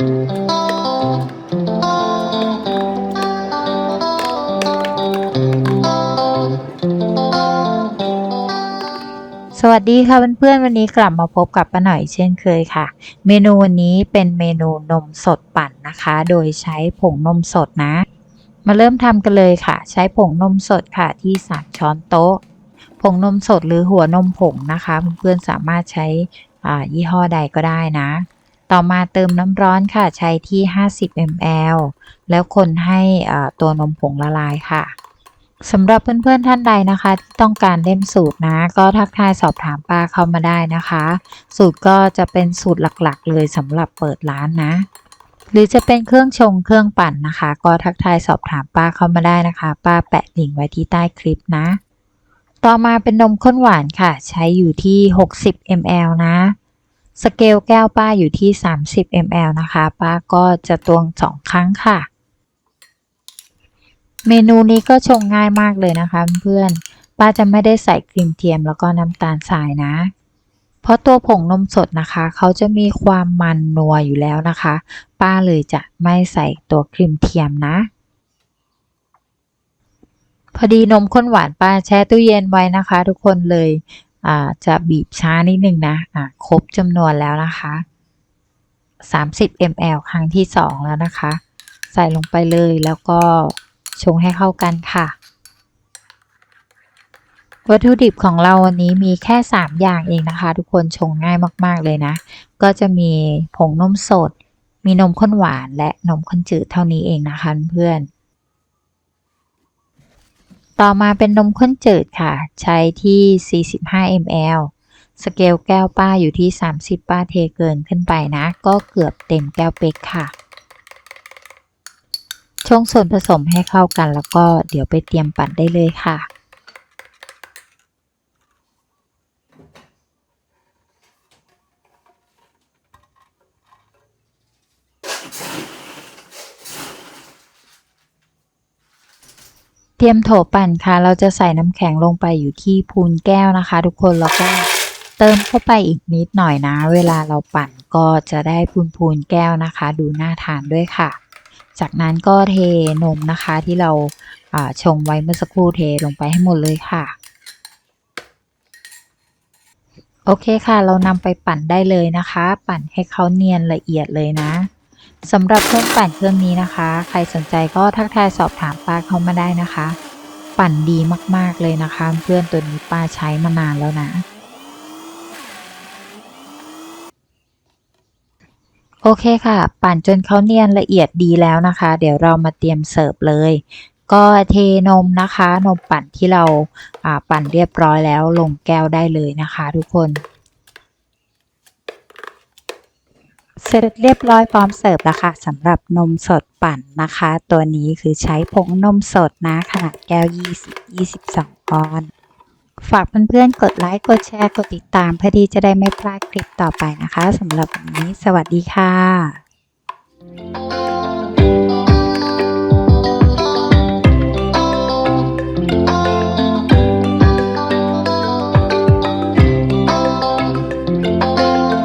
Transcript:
สวัสดีค่ะเพื่อนๆวันนี้กลับมาพบกับป้าหน่อยเช่นเคยค่ะ เมนูวันนี้เป็นเมนูนมสดปั่นนะคะ โดยใช้ผงนมสดนะ มาเริ่มทำกันเลยค่ะ ใช้ผงนมสดค่ะที่ 3 ช้อนโต๊ะ ผงนมสดหรือหัวนมผงนะคะ เพื่อนๆสามารถใช้ยี่ห้อใดก็ได้นะ ต่อมาเติมน้ำร้อนค่ะใช้ที่ 50 ml แล้วคนให้ตัวนมผงละลายค่ะสำหรับเพื่อนๆท่านใดนะคะที่ต้องการเล่มสูตรนะ ก็ทักทายสอบถามป้าเข้ามาได้นะคะ สูตรก็จะเป็นสูตรหลักๆ เลยสำหรับเปิดร้านนะ หรือจะเป็นเครื่องชงเครื่องปั่นนะคะ ก็ทักทายสอบถามป้าเข้ามาได้นะคะ ป้าแปะลิงก์ไว้ที่ใต้คลิปนะ ต่อมาเป็นนมข้นหวานค่ะ ใช้อยู่ที่ 60 ml นะ สเกลแก้วป้าอยู่ที่ 30 ml นะคะ ป้าก็จะตวงสองครั้งค่ะ เมนูนี้ก็ชงง่ายมากเลยนะคะเพื่อนป้าจะไม่ได้ใส่ครีมเทียมแล้วก็น้ำตาลทรายนะ เพราะตัวผงนมสดนะคะ เขาจะมีความมันนัวอยู่แล้วนะคะ ป้าเลยจะไม่ใส่ตัวครีมเทียมนะพอดีนมข้นหวานป้าแช่ตู้เย็นไว้นะคะ ทุกคนเลย จะบีบช้านิดนึงนะอ่าครบจำนวนแล้วนะคะ 30 ml ครั้งที่ 2 แล้วนะคะ ใส่ลงไปเลยแล้วก็ชงให้เข้ากันค่ะ วัตถุดิบของเราวันนี้มีแค่ 3 อย่างเองนะคะ ทุกคนชงง่ายมาก ๆ เลยนะ ก็จะมีผงนมสด มีนมข้นหวานและนมข้นจืดเท่านี้เองนะคะเพื่อน ต่อมาเป็นนมข้นจืดค่ะ ใช้ที่ 45 ml สเกลแก้วป้าอยู่ที่ 30 ป้าเทเกินขึ้นไปนะ ก็เกือบเต็มแก้วเป๊กค่ะ ชงส่วนผสมให้เข้ากันแล้วก็เดี๋ยวไปเตรียมปั่นได้เลยค่ะ เตรียมโถปั่นค่ะ เราจะใส่น้ำแข็งลงไปอยู่ที่พูนแก้วนะคะ ทุกคนแล้วก็เติมเข้าไปอีกนิดหน่อยนะ เวลาเราปั่นก็จะได้พูนพูนแก้วนะคะ ดูน่าทานด้วยค่ะ จากนั้นก็เทนมนะคะที่เราชงไว้เมื่อสักครู่เทลงไปให้หมดเลยค่ะโอเคค่ะ เรานำไปปั่นได้เลยนะคะ ปั่นให้เขาเนียนละเอียดเลยนะ สำหรับเครื่องปั่นเครื่องนี้นะคะ ใครสนใจก็ทักทายสอบถามป้าเขามาได้นะคะ ปั่นดีมากๆเลยนะคะ เพื่อนตัวนี้ป้าใช้มานานแล้วนะ โอเคค่ะ ปั่นจนเขาเนียนละเอียดดีแล้วนะคะ เดี๋ยวเรามาเตรียมเสิร์ฟเลย ก็เทนมนะคะ นมปั่นที่เราปั่นเรียบร้อยแล้วลงแก้วได้เลยนะคะ ทุกคน เสร็จเรียบร้อยพร้อมเสิร์ฟแล้วค่ะสำหรับนมสดปั่นนะคะ ตัวนี้คือใช้ผงนมสดนะ ขนาดแก้ว 20-22 ออนซ์ฝากเพื่อนๆกดไลค์กดแชร์กดติดตาม เพื่อที่จะได้ไม่พลาดคลิปต่อไปนะคะสำหรับวันนี้ สวัสดีค่ะ